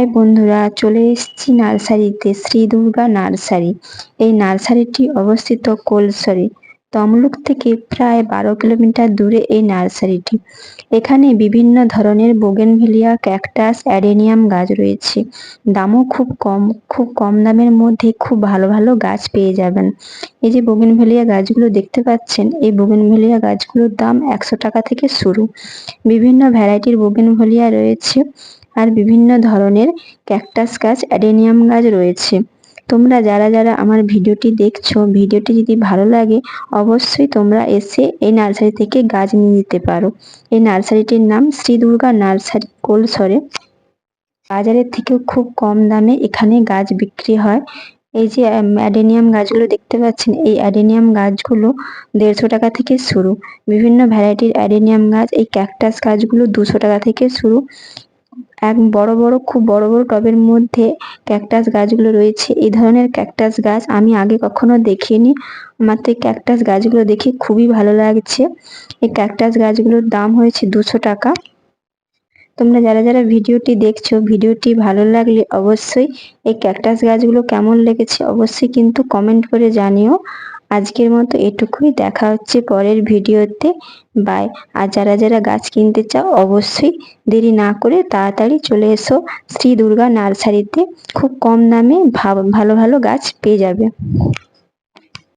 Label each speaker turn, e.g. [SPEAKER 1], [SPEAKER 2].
[SPEAKER 1] High বন্ধুরা চলে এসেছি নার্সারিতে শ্রী দুর্গা নার্সারি। এই নার্সারিটি অবস্থিত কোলসরে। তমলুক থেকে প্রায় বারো কিলোমিটার দূরে এই নার্সারিটি। এখানে বিভিন্ন ধরনের বোগেনভিলিয়া, ক্যাকটাস, অ্যাডেনিয়াম গাছ রয়েছে। দামও খুব কম খুব কম দামের মধ্যে খুব ভালো ভালো গাছ পেয়ে যাবেন। এই যে বোগেনভেলিয়া গাছগুলো দেখতে পাচ্ছেন, এই বোগেনভেলিয়া গাছগুলোর দাম একশো টাকা থেকে শুরু। বিভিন্ন ভ্যারাইটির বোগেনভেলিয়া রয়েছে। আর বিভিন্ন ধরনের ক্যাকটাস গাছ, অ্যাডেনিয়াম গাছ রয়েছে। তোমরা যারা যারা আমার ভিডিওটি দেখছ, ভিডিওটি যদি ভালো লাগে, অবশ্যই তোমরা এসে এই নার্সারি থেকে গাছ নিয়ে নিতে পারো। এই নার্সারিটির নাম শ্রী দুর্গা নার্সারি কোলসরে। বাজারের থেকেও খুব কম দামে এখানে গাছ বিক্রি হয়। এই যে অ্যাডেনিয়াম গাছগুলো দেখতে পাচ্ছেন, এই অ্যাডেনিয়াম গাছগুলো দেড়শো টাকা থেকে শুরু। বিভিন্ন ভ্যারাইটির অ্যাডেনিয়াম গাছ, এই ক্যাকটাস গাছগুলো দুশো টাকা থেকে শুরু। এক বড় বড়, খুব বড় বড় টবের মধ্যে ক্যাকটাস গাছগুলো রয়েছে। এই ধরনের ক্যাকটাস গাছ আমি আগে কখনো দেখিনি। আমার তো এই ক্যাকটাস গাছগুলো দেখে খুবই ভালো লাগছে। এই ক্যাকটাস গাছগুলোর দাম হয়েছে দুশো টাকা। তোমরা যারা যারা ভিডিওটি দেখছ, ভিডিওটি ভালো লাগলে অবশ্যই এই ক্যাকটাস গাছগুলো কেমন লেগেছে অবশ্যই কিন্তু কমেন্ট করে জানিও। আজকের মতো এটুকুই। দেখা হচ্ছে পরের ভিডিওতে। বাই। আর যারা যারা গাছ কিনতে চাও, অবশ্যই দেরি না করে তাড়াতাড়ি চলে এসো শ্রী দুর্গা নার্সারিতে। খুব কম দামে ভালো ভালো গাছ পেয়ে যাবে।